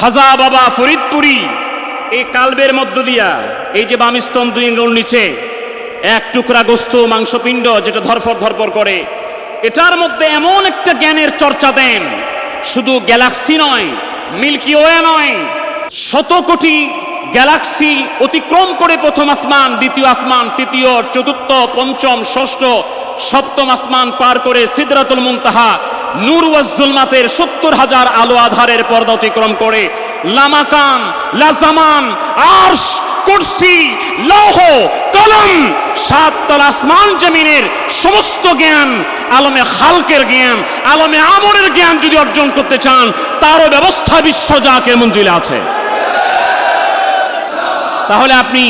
খাজা বাবা ফরিদপুরি, এই কালবের মধ্য দিয়া, এই যে বামিস্তন দুই আঙ্গুল নিচে, এক টুকরা গোস্ত, মাংসপিণ্ড, যেটা ধরফর ধরফর করে, এটার মধ্যে এমন একটা জ্ঞানের চর্চা দেন, শুধু গ্যালাক্সি নয়, মিল্কি ওয়ে নয়, শত কোটি গ্যালাক্সি অতিক্রম করে প্রথম আসমান, দ্বিতীয় আসমান, তৃতীয়, চতুর্থ, পঞ্চম, ষষ্ঠ, সপ্তম আসমান পার করে সিদরাতুল মুনতাহা নূর ওয়াজ্জুলমাতের সত্তর হাজার আলো আধারের পর্দা অতিক্রম করে লামাকান, লাজামান, আরশ, কুরসি, লৌহ, কলম, সাত তল আসমান জমিনের সমস্ত জ্ঞান আলমে খালকের জ্ঞান, আলমে আমরের জ্ঞান যদি অর্জন করতে চান, তারও ব্যবস্থা বিশ্ব জাকের মঞ্জিলে আছে। তাহলে আপনি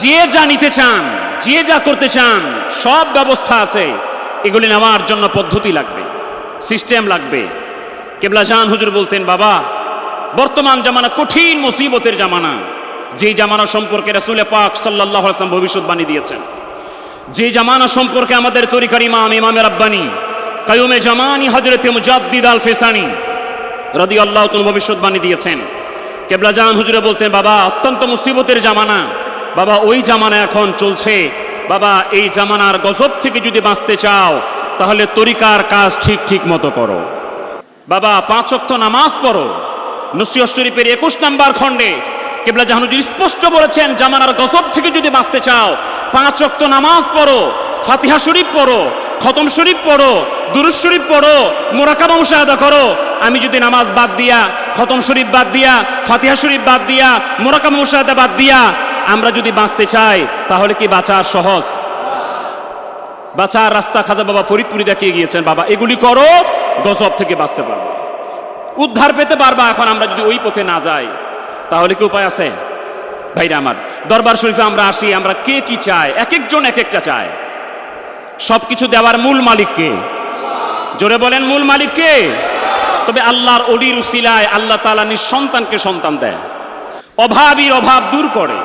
যে যা নিতে চান, যে যা করতে চান, সব ব্যবস্থা আছে। এগুলি নেওয়ার জন্য পদ্ধতি লাগবে। সিস্টেম লাগবে। কেবলা জান হুজুর বলতেন, বাবা, বর্তমান জামানা কঠিন মুসিবতের জামানা। যেই জামানা সম্পর্কে রাসূলে পাক সাল্লাল্লাহু আলাইহি ওয়াসাল্লাম ভবিষ্যৎবাণী দিয়েছেন যে জামানা সম্পর্কে আমাদের তরিকার ইমাম, ইমামে রাব্বানি, কায়ুমে জামানি হজরতে মুজাদ্দিদ আল ফেসানি রদি আল্লাহ তুমি ভবিষ্যৎবাণী দিয়েছেন। কেবলা জান হুজুরে বলতেন, বাবা, অত্যন্ত মুসিবতের জামানা। বাবা, ওই জামানা এখন চলছে। বাবা, এই জামানার গজব থেকে যদি বাঁচতে চাও তাহলে তরিকার কাজ ঠিক ঠিক মতো করো। বাবা, পাঁচ অক্ত নামাজ পড়ো। নসিয়ত শরীফের একুশ নাম্বার খণ্ডে কেবলা জাহানুজি স্পষ্ট বলেছেন, জামানার গজব থেকে যদি বাঁচতে চাও, পাঁচ অক্ত নামাজ পড়ো, ফাতিহা শরীফ পড়ো, খতম শরীফ পড়ো দুরুজ শরীফ পড়ো, মোরাকাবা মুশাহাদা করো। আমি যদি নামাজ বাদ দিয়া, খতম শরীফ বাদ দিয়া, ফাতিহা শরীফ বাদ দিয়া, মোরাকাবা মুশাহাদা বাদ দিয়া, আমরা যদি বাঁচতে চাই, তাহলে কি বাঁচার সহজ? বাঁচার রাস্তা খাজা বাবা ফরিদপুরি দেখিয়ে গিয়েছেন, বাবা, এগুলি করো, গজব থেকে বাঁচতে পারব। উদ্ধার পেতে পারবা, এখন আমরা যদি ওই পথে না যাই, তাহলে কি উপায় আছে? ভাইরা আমার, দরবার শরীফে আমরা আসি, আমরা কে কি চাই? এক একজন এক একটা চায়। সব কিছু দেওয়ার মূল মালিককে জোরে বলেন, মূল মালিককে তবে আল্লাহর অলির উসিলায় আল্লাহ তালা নিঃসন্তানকে সন্তান দেয়। অভাবীর অভাব দূর করে।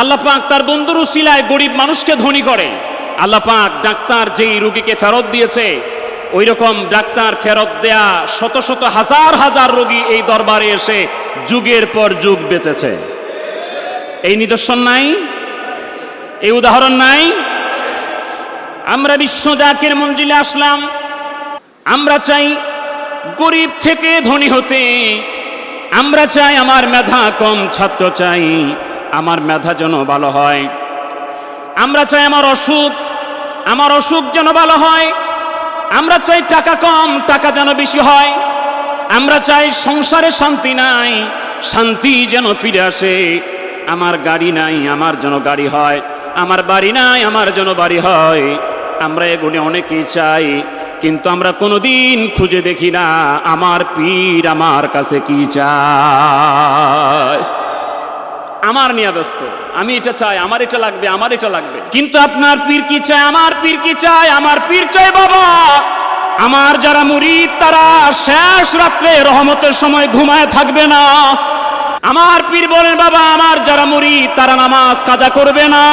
আল্লাহ পাক তার বন্ধুর উসিলায় গরিব মানুষকে ধনী করে। আল্লাহ পাক ডাক্তার যেই রুগীকে ফেরত দিয়েছে ওই রকম ডাক্তার ফেরত দেয়া শত শত হাজার হাজার রোগী এই দরবারে এসে যুগের পর যুগ বেঁচেছে। এই নিদর্শন নাই? এই উদাহরণ নাই? আমরা বিশ্ব জাকের মঞ্জিলে আসলাম। আমরা চাই গরিব থেকে ধনী হতে। আমরা চাই আমার মেধা কম ছাত্র চাই। আমার মেধা যেন ভালো হয়। আমরা চাই আমার অসুখ আমার অসুখ যেন ভালো হয়, আমরা চাই টাকা কম, টাকা যেন বেশি হয়, আমরা চাই সংসারে শান্তি নাই, শান্তি যেন ফিরে আসে, আমার গাড়ি নাই, আমার যেন গাড়ি হয়, আমার বাড়ি নাই, আমার যেন বাড়ি হয়, আমরা এগুলি অনেকেই চাই, কিন্তু আমরা কোনোদিন খুঁজে দেখি না, আমার পীর আমার কাছে কি চায়। আমার নিয়ে ব্যস্ত। আমি এটা চাই, আমার এটা লাগবে, আমার এটা লাগবে। কিন্তু আপনার পীর কি চায়? আমার পীর কি চায়? আমার পীর চাই বাবা। আমার যারা মুরিদ, তারা শেষ রাত্রে রহমতের সময় ঘুমায় থাকবে না। আমার পীর বলেন, বাবা, আমার যারা মুরিদ, তারা নামাজ কাজা করবে না।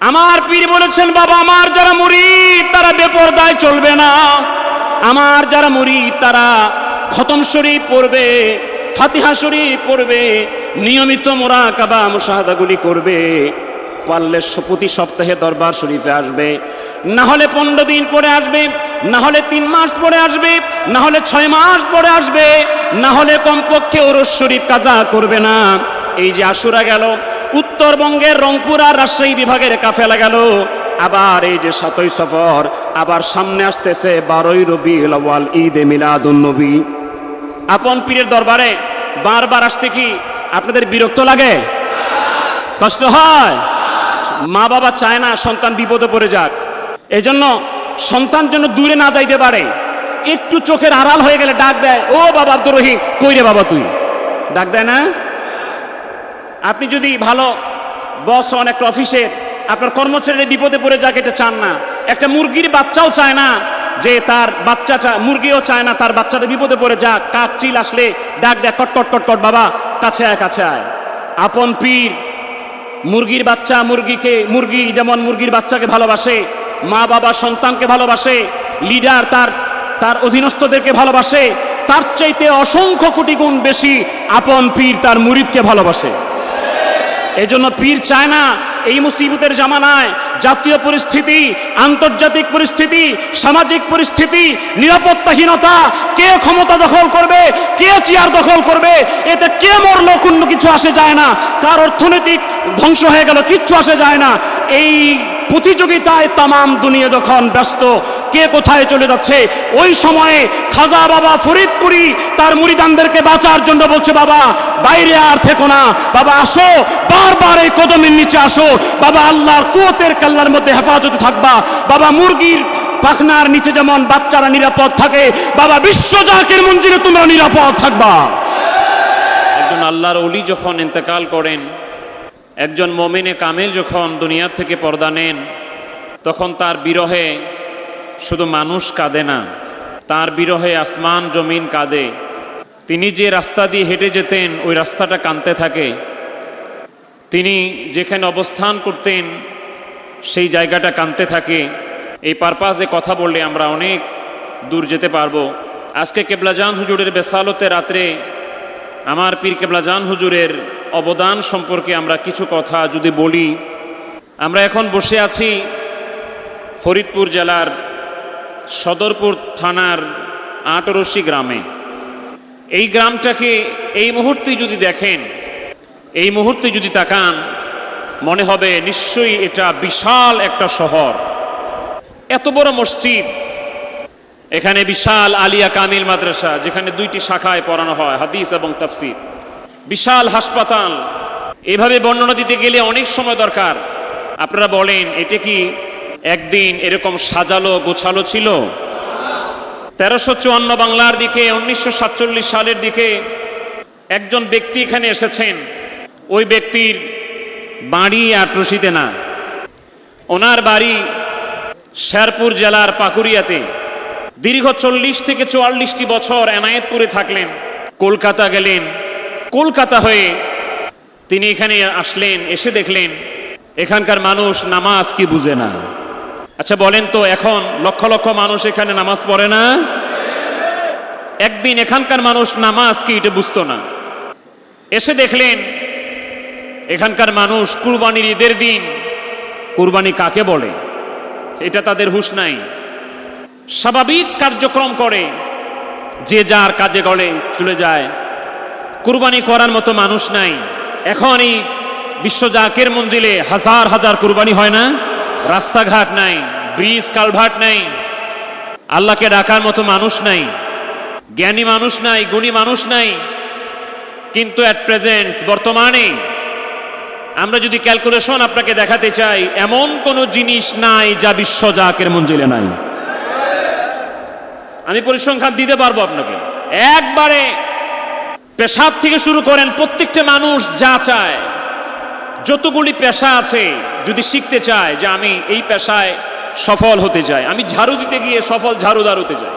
আমার পীর বলেছেন, বাবা, আমার যারা মুরিদ, তারা বেপরদায় চলবে না। আমার যারা মুরিদ, তারা খতম শরীফ পড়বে, ফাতিহা শরীফ পড়বে নিয়মিত মোরাকাবা মুশাহাদাগুলি করবে। পারলে প্রতি সপ্তাহে দরবার শরীফে আসবে। না হলে পনেরো দিন পরে আসবে, না হলে তিন মাস পরে আসবে, না হলে ছয় মাস পরে আসবে, না হলে কমপক্ষে ওরস শরীফ কাজা করবে না। এই যে আশুরা গেল, উত্তরবঙ্গের রংপুর আর রাজশাহী বিভাগের কাফেলা গেল। আবার এই যে সাতই সফর, আবার সামনে আসতেছে বারোই রবি আওয়াল ঈদে মিলাদুন নবী। আপন পীরের দরবারে বারবার আসতে কি? আপনাদের বিরক্ত লাগে? কষ্ট হয়? মা বাবা চায় না সন্তান বিপদে পড়ে যাক। এজন্য সন্তান যেন দূরে না যাইতে পারে। একটু চোখের আড়াল হয়ে গেলে ডাক দেয়, ও বাবা আব্দুর রহিম, কই রে বাবা তুই? ডাক দেয় না? আপনি যদি ভালো বস হন একটা অফিসের আপনার কর্মচারী বিপদে পড়ে যাক, এটা চান না। একটা মুরগির বাচ্চাও চায় না যে তার বাচ্চাটা, মুরগিও চায় না, তার বাচ্চাটা বিপদে পড়ে যাক, কাক চিল আসলে ডাক দেয়, কট কট কট কট, বাবা, কাছে আয় কাছে আয়। আপন পীর, মুরগির বাচ্চা মুরগিকে, মুরগি যেমন মুরগির বাচ্চাকে ভালোবাসে, মা বাবা সন্তানকে ভালোবাসে লিডার তার তার অধীনস্থদেরকে ভালোবাসে, তার চাইতে অসংখ্য কোটি গুণ বেশি আপন পীর তার মুরিদকে ভালোবাসে। এজন্য পীর চায় না এই মুসিবতের জামানায় জাতীয় পরিস্থিতি, আন্তর্জাতিক পরিস্থিতি, সামাজিক পরিস্থিতি, নিরাপত্তাহীনতা, কে ক্ষমতা দখল করবে, কে চেয়ার দখল করবে, এতে কে মরল, কোনো কিছু আসে যায় না। তার অর্থনৈতিক ধ্বংস হয়ে গেল, কিচ্ছু আসে যায় না। এই প্রতিযোগিতায় তামাম দুনিয়া যখন ব্যস্ত, কে কোথায় চলে যাচ্ছে? ওই সময়ে খাজা বাবা ফরিদপুরি তার মুরিদানদেরকে বাঁচার জন্য বলছে, বাবা, বাইরে আর থেকো না। বাবা, আসো, বারবার এই কদমের নিচে আসো। বাবা, আল্লাহর কুয়তের কাল্লার মধ্যে হেফাজতে থাকবা। বাবা, মুরগির পাখনার নিচে যেমন বাচ্চারা নিরাপদ থাকে, বাবা, বিশ্ব জাকের মঞ্জিরে তোমরা নিরাপদ থাকবা। একজন আল্লাহর অলি যখন ইন্তেকাল করেন একজন মমিনে কামেল যখন দুনিয়া থেকে পর্দা নেন, তখন তার বিরহে শুধু মানুষ কাঁদে না, তার বিরহে আসমান, জমিন কাঁদে। তিনি যে রাস্তা দিয়ে হেঁটে যেতেন, ওই রাস্তাটা কাঁদতে থাকে। তিনি যেখানে অবস্থান করতেন, সেই জায়গাটা কাঁদতে থাকে। এই পারপাসে কথা বললে আমরা অনেক দূর যেতে পারব। আজকে কেবলাজান হুজুরের বেসালতে রাত্রে আমার পীর কেবলাজান হুজুরের অবদান সম্পর্কে আমরা কিছু কথা যদি বলি, আমরা এখন বসে আছি ফরিদপুর জেলার সদরপুর থানার আটরশি গ্রামে। এই গ্রামটাকে এই মুহূর্তে যদি দেখেন, এই মুহূর্তে যদি তাকান, মনে হবে নিশ্চয়ই এটা বিশাল একটা শহর। এত বড় মসজিদ, এখানে বিশাল আলিয়া কামিল মাদ্রাসা, যেখানে দুইটি শাখায় পড়ানো হয়, হাদিস এবং তাফসির। বিশাল হাসপাতাল। এভাবে বর্ণনা দিতে গেলে অনেক সময় দরকার। আপনারা বলেন, এটা কি একদিন এরকম সাজালো গোছালো ছিল? তেরোশো চুয়ান্ন বাংলার দিকে, উনিশশো সাতচল্লিশ সালের দিকে একজন ব্যক্তি এখানে এসেছেন। ওই ব্যক্তির বাড়ি আর আটরশিতে না। ওনার বাড়ি শেরপুর জেলার পাকুড়িয়াতে। দীর্ঘ চল্লিশ থেকে চুয়াল্লিশটি বছর এনায়েতপুরে থাকলেন। কলকাতা গেলেন। কলকাতা হয়ে তিনি এখানে আসলেন, এসে দেখলেন, এখানকার মানুষ নামাজ কি বুঝে না। আচ্ছা বলেন তো, এখন লক্ষ লক্ষ মানুষ এখানে নামাজ পড়ে না? একদিন এখানকার মানুষ নামাজ কি এটা বুঝতো না। এসে দেখলেন, এখানকার মানুষ কুরবানির ঈদের দিন, কুরবানি কাকে বলে? এটা তাদের হুশ নাই। স্বাভাবিক কার্যক্রম করে, যে যার কাজে গলে চলে যায়। কুরবানি করার মতো মানুষ নাই। এখন এই বিশ্বজাকের মঞ্জিলে হাজার হাজার কুরবানি হয় না? রাস্তাঘাট নাই, ব্রিজ কালভার্ট নাই, আল্লাহকে ডাকার মতো মানুষ নাই, জ্ঞানী মানুষ নাই, গুণী মানুষ নাই। কিন্তু অ্যাট প্রেজেন্ট বর্তমানে আমরা যদি ক্যালকুলেশন আপনাকে দেখাতে চাই, এমন কোনো জিনিস নাই যা বিশ্ব জাকের মঞ্জিলে নাই। আমি পরিসংখ্যান দিতে পারব আপনাকে। একবারে পেশাব থেকে শুরু করেন প্রত্যেকটা মানুষ যা চায়। যতগুলি পেশা আছে, যদি শিখতে চায় যে আমি এই পেশায় সফল হতে চাই, আমি ঝাড়ু দিতে গিয়ে সফল ঝাড়ুদার হতে চাই,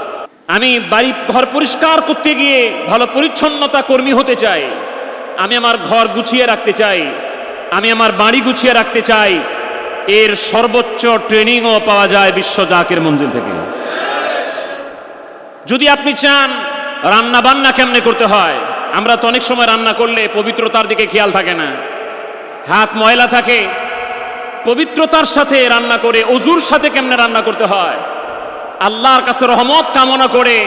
আমি বাড়ি ঘর পরিষ্কার করতে গিয়ে ভালো পরিচ্ছন্নতা কর্মী হতে চাই, আমি আমার ঘর গুছিয়ে রাখতে চাই, আমি আমার বাড়ি গুছিয়ে রাখতে চাই, এর সর্বোচ্চ ট্রেনিংও পাওয়া যায় বিশ্ব জাকের মঞ্জিল থেকে। যদি আপনি চান রান্না বান্না কেমনে করতে হয় আমরা তো অনেক সময় রান্না করলে পবিত্রতার দিকে খেয়াল থাকে না। হাত ময়লা থাকে। পবিত্রতার সাথে রান্না করে, অজুর সাথে কেমনে রান্না করতে হয়? আল্লাহর কাছে রহমত কামনা করে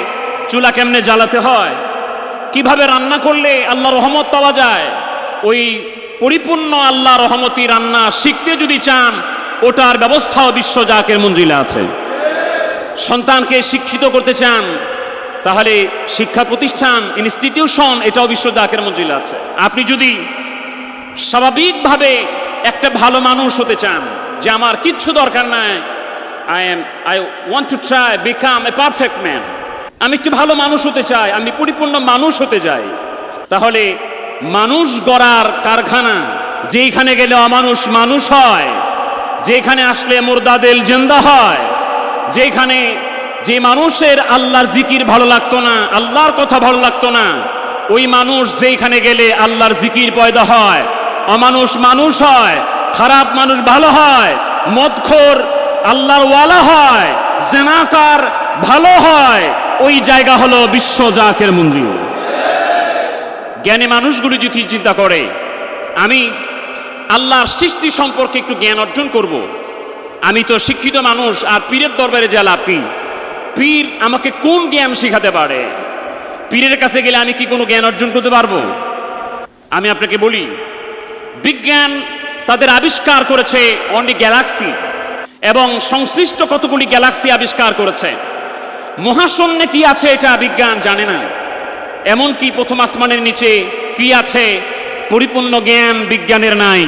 চুলা কেমনে জ্বালাতে হয়? কীভাবে রান্না করলে আল্লাহ রহমত পাওয়া যায়? ওই পরিপূর্ণ আল্লাহ রহমতি রান্না শিখতে যদি চান, ওটার ব্যবস্থাও বিশ্ব জাকের মঞ্জিলে আছে। সন্তানকে শিক্ষিত করতে চান তাহলে শিক্ষা প্রতিষ্ঠান ইনস্টিটিউশন এটাও বিশ্ব জাকের মঞ্জিলে আছে। আপনি যদি স্বাভাবিকভাবে একটা ভালো মানুষ হতে চান, যে আমার কিচ্ছু দরকার নাই I am I want to try become a perfect man আমি একটু ভালো মানুষ হতে চাই, আমি পরিপূর্ণ মানুষ হতে চাই। তাহলে মানুষ গড়ার কারখানা যেখানে গেলে অমানুষ মানুষ হয় যেখানে আসলে মোরদাদেল জেন্দা হয় যেখানে যে মানুষের আল্লাহর জিকির ভালো লাগতো না, আল্লাহর কথা ভালো লাগতো না, ওই মানুষ যেখানে গেলে আল্লাহর জিকির পয়দা হয়, অমানুষ মানুষ হয়, খারাপ মানুষ ভালো হয়, মদখোর আল্লাহর ওয়ালা হয়, জেনাকার ভালো হয়, ওই জায়গা হলো বিশ্ব জাকের মঞ্জিল জ্ঞানী মানুষগুলি যদি চিন্তা করে, আমি আল্লাহর সৃষ্টি সম্পর্কে একটু জ্ঞান অর্জন করব। আমি তো শিক্ষিত মানুষ, আর পীরের দরবারে যা লাভ কি পীর আমাকে কোন জ্ঞান শেখাতে পারে? পীরের কাছে গেলে আমি কি কোনো জ্ঞান অর্জন করতে পারব? আমি আপনাকে বলি, বিজ্ঞান তাদের আবিষ্কার করেছে অনেক গ্যালাক্সি এবং সংশ্লিষ্ট কতগুলি গ্যালাক্সি আবিষ্কার করেছে। মহাশূন্যে কি আছে এটা বিজ্ঞান জানে না। এমন কি প্রথম আসমানের নিচে কি আছে? পরিপূর্ণ জ্ঞান বিজ্ঞানের নাই।